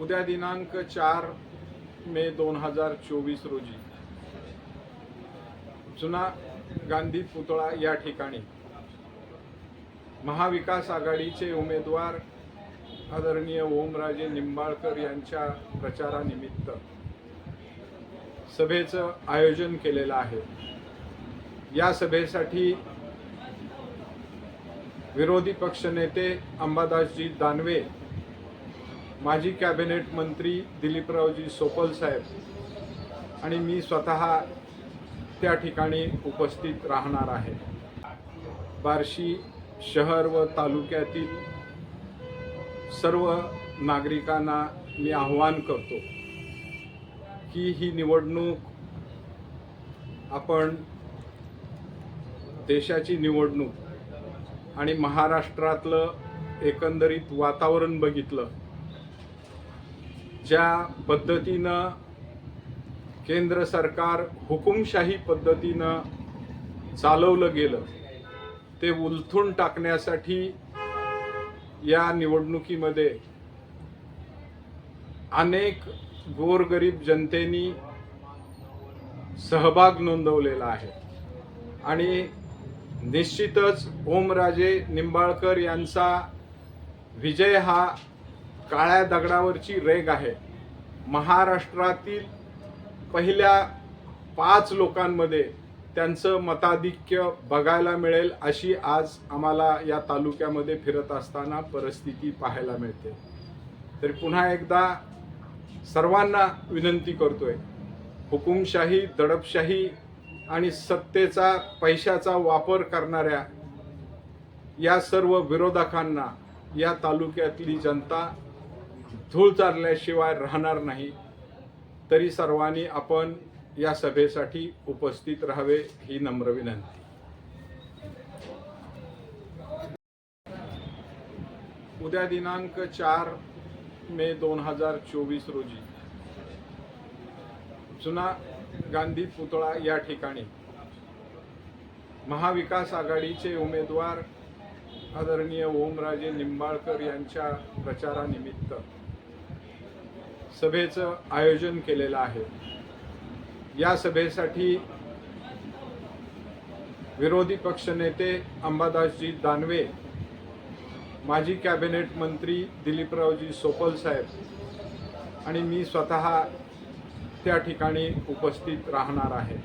उद्या दिनांक चार मे दोन हजार चोवीस रोजी. जुना गांधी पुतळा या ठिकाणी. महाविकास आघाडीचे उमेदवार आदरणीय ओमराजे निंबाळकर यांच्या प्रचारानिमित्त सभेचं आयोजन केलेलं आहे. या सभेसाठी विरोधी पक्षनेते अंबादासजी दानवे माजी कॅबिनेट मंत्री दिलीपरावजी सोपल साहेब आणि मी स्वतः त्या ठिकाणी उपस्थित राहणार आहे. बार्शी शहर व तालुक्यातील सर्व नागरिकांना मी आव्हान करतो की ही निवडणूक आपण देशाची निवडणूक आणि महाराष्ट्रातलं एकंदरीत वातावरण बघितलं ज्या पद्धतीनं केंद्र सरकार हुकुमशाही पद्धतीनं चालवलं गेलं ते उलथून टाकण्यासाठी या निवडणुकीमध्ये अनेक गोरगरीब जनतेनी सहभाग नोंदवलेला आहे. आणि निश्चितच ओमराजे निंबाळकर यांचा विजय हा काळ्या दगडावरची रेग आहे. महाराष्ट्रातील पहिल्या पाच लोकांमध्ये त्यांचं मताधिक्य बघायला मिळेल अशी आज आम्हाला या तालुक्यामध्ये फिरत असताना परिस्थिती पाहायला मिळते. तरी पुन्हा एकदा सर्वांना विनंती करतोय हुकुमशाही दडपशाही आणि सत्तेचा पैशाचा वापर करणाऱ्या या सर्व विरोधकांना या तालुक्यातली जनता धूळ चालल्याशिवाय राहणार नाही. तरी सर्वांनी आपण या सभेसाठी उपस्थित राहावे ही नम्र विनंती. उद्या दिनांक चार मे दोन हजार चोवीस रोजी जुना गांधी पुतळा या ठिकाणी महाविकास आघाडीचे उमेदवार आदरणीय ओमराजे निंबाळकर यांच्या प्रचारानिमित्त सभेचं आयोजन केलेलं आहे. या सभेसाठी विरोधी पक्षनेते अंबादासजी दानवे माजी कॅबिनेट मंत्री दिलीपरावजी सोपल साहेब आणि मी स्वतः त्या ठिकाणी उपस्थित राहणार आहे.